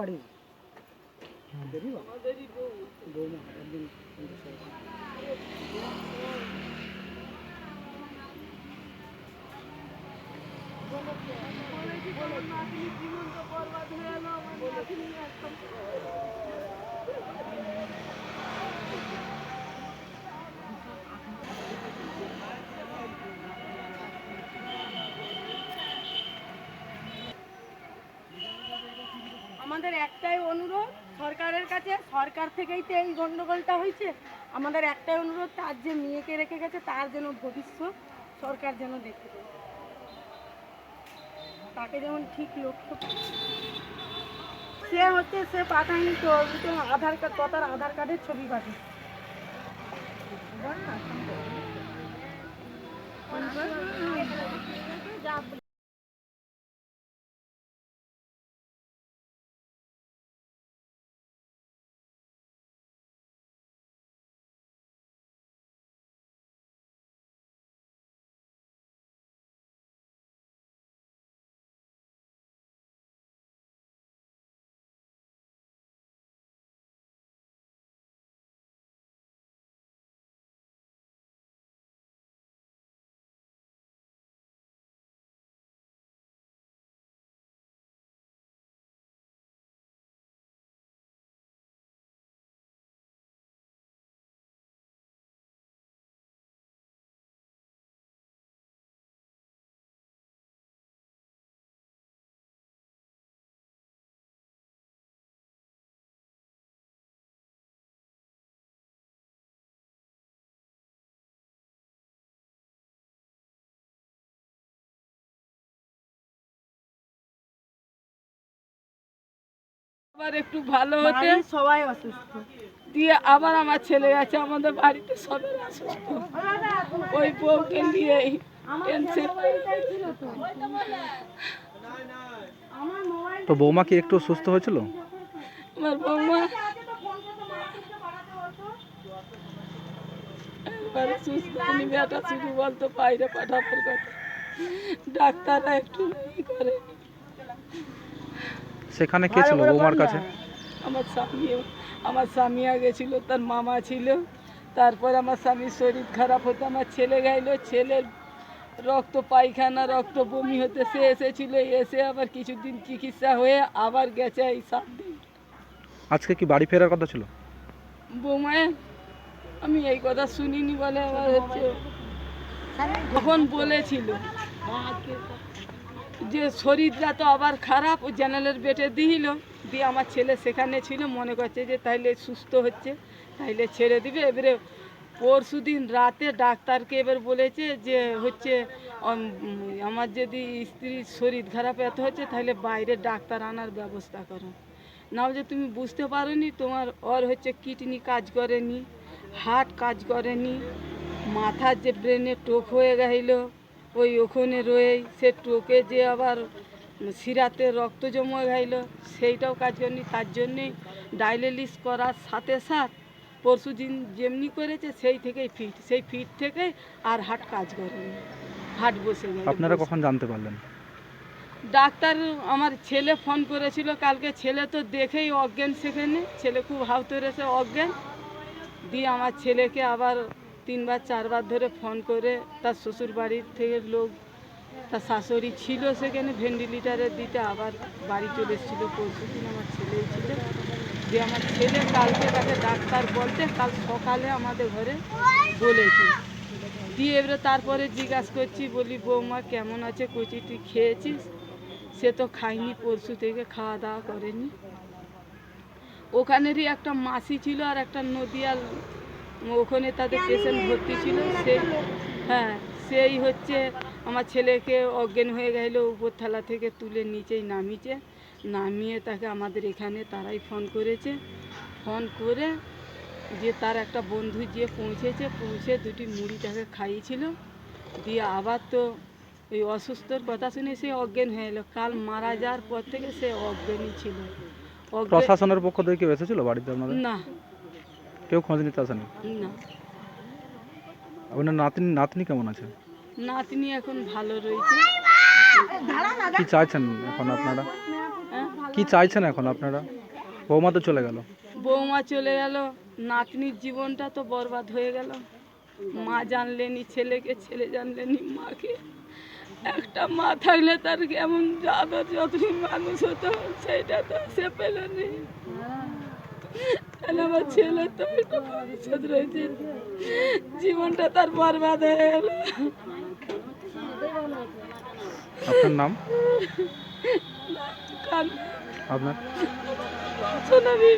বাড়ি। জীবন্ত বাড়ি আমাদের একটাই অনুরোধ সরকারের কাছে সরকার থেকেই তো এই গন্ডগোলটা হয়েছে। আমাদের একটাই অনুরোধ তার যে মেয়েকে রেখে গেছে তার যেন ভবিষ্যৎ সরকার যেন দেখে দেয়। তাকে যেমন ঠিক লক্ষ্য সে হচ্ছে সে পাঠায়নি তো তো আধার কার্ড কথার আধার কার্ডের ছবি পাঠিয়ে আবার একটু ভালো হতে। সবাই অসুস্থ। দিয়ে আবার আমার ছেলে আছে আমাদের বাড়িতে সবাই অসুস্থ। ওই বউকে নিয়েই টেনশন আমার মোবাইল তো বৌমা কি একটু সুস্থ হয়েছিল? আমার বৌমা একবারে সুস্থ হয়নি বেটা শুধু বলতো বাইরে পাঠাবার কথা। ডাক্তাররা একটু করে। সেখানে কে ছিল? বৌমার কাছে? আমার স্বামী আমার স্বামী আগে ছিল তার মামা ছিল। তারপর আমার স্বামীর শরীর খারাপ হতো আমার ছেলে গাইলো। ছেলের রক্ত পায়খানা রক্ত বমি হতে সে এসেছিল এসে আবার কিছুদিন চিকিৎসা হয়ে আবার গেছে এই সাত দিন। আজকে কি বাড়ি ফেরার কথা ছিল? বৌমায় আমি এই কথা শুনিনি বলে আমার হচ্ছে তখন বলেছিল। যে শরীরটা তো আবার খারাপ জেনারেলের বেটে দিল দিয়ে আমার ছেলে সেখানে ছিল, মনে করছে যে তাইলে সুস্থ হচ্ছে, তাইলে ছেড়ে দিবে। এবারে পরশু দিন রাতে ডাক্তারকে এবার বলেছে যে হচ্ছে আমার যদি স্ত্রীর শরীর খারাপ এত হচ্ছে তাহলে বাইরে ডাক্তার আনার ব্যবস্থা করো। নাও যে তুমি বুঝতে পারোনি, তোমার ওর হচ্ছে কিডনি কাজ করেনি, হার্ট কাজ করেনি, মাথার যে ব্রেনে টোক হয়ে গেল ওই ওখানে রয়ে সে টোকে যে আবার শিরাতে রক্ত জমে গেল সেইটাও কাজ করেনি তার জন্যে ডায়ালিসিস করার সাথে সাথ পরশু দিন যেমনি করেছে সেই থেকেই ফিট সেই ফিট থেকে আর হাট কাজ করেনি। হাট বসে গেল। আপনারা কখন জানতে পারলেন? ডাক্তার আমার ছেলে ফোন করেছিল কালকে ছেলে তো দেখেই অজ্ঞান সেখানে। ছেলে খুব হাউতরেছে অজ্ঞান দিয়ে আমার ছেলেকে আবার তিনবার, চারবার ধরে ফোন করে তার শ্বশুর বাড়ির থেকে লোক, তার শাশুড়ি ছিল সেখানে ভেন্টিলেটারে দিতে আবার বাড়ি চলে এসেছিল। পরশু দিন আমার ছেলেই ছিল দিয়ে আমার ছেলে কালকে তাকে ডাক্তার বলতে কাল সকালে আমাদের ঘরে বলেছে। দিয়ে এবারে তারপরে জিজ্ঞাসা করছি, বলি, বৌমা, কেমন আছে? কচি তুই খেয়েছিস? সে তো খায়নি, পরশু থেকে খাওয়া দাওয়া করেনি। ওখানেরই একটা মাসি ছিল আর একটা নদিয়ার ওখানে তাদের পেশেন্ট ভর্তি ছিল সে হ্যাঁ সেই হচ্ছে আমার ছেলেকে অজ্ঞান হয়ে গেল উপর থালা থেকে তুলে নিচেই নামিয়েছে। নামিয়ে তাকে আমাদের এখানে তারাই ফোন করেছে। ফোন করে যে তার একটা বন্ধু যে পৌঁছেছে পৌঁছে দুটি মুড়ি তাকে খাইয়েছিল। দিয়ে আবার তো ওই অসুস্থর কথা শুনে সে অজ্ঞান হয়ে এলো কাল মারা যাওয়ার পর থেকে সে অজ্ঞানই ছিল। প্রশাসনের পক্ষ থেকে কেউ এসেছিল বাড়িতে না। কেউ খোঁজ নিতে আসেনি? না। আপনার নাতনি নাতনি কেমন আছে? নাতনি এখন ভালো রয়েছে। কি চাইছেন এখন আপনারা? হ্যাঁ? কি চাইছেন এখন আপনারা? বৌমা তো চলে গেল। বৌমা চলে গেল। নাতনির জীবনটা তো বরবাদ হয়ে গেল। মা জানলেনি ছেলেকে ছেলে জানলেনি মাকে। একটা মা থাকলে তার কেমন যাবে যতদিন মানুষ হতো সেটা তো সে পেল আমার ছেলে তো একটু ভবিষ্যৎ রয়েছে। জীবনটা তার বরবাদ হয়ে গেল আপনার নাম? আপনার? শোনাবি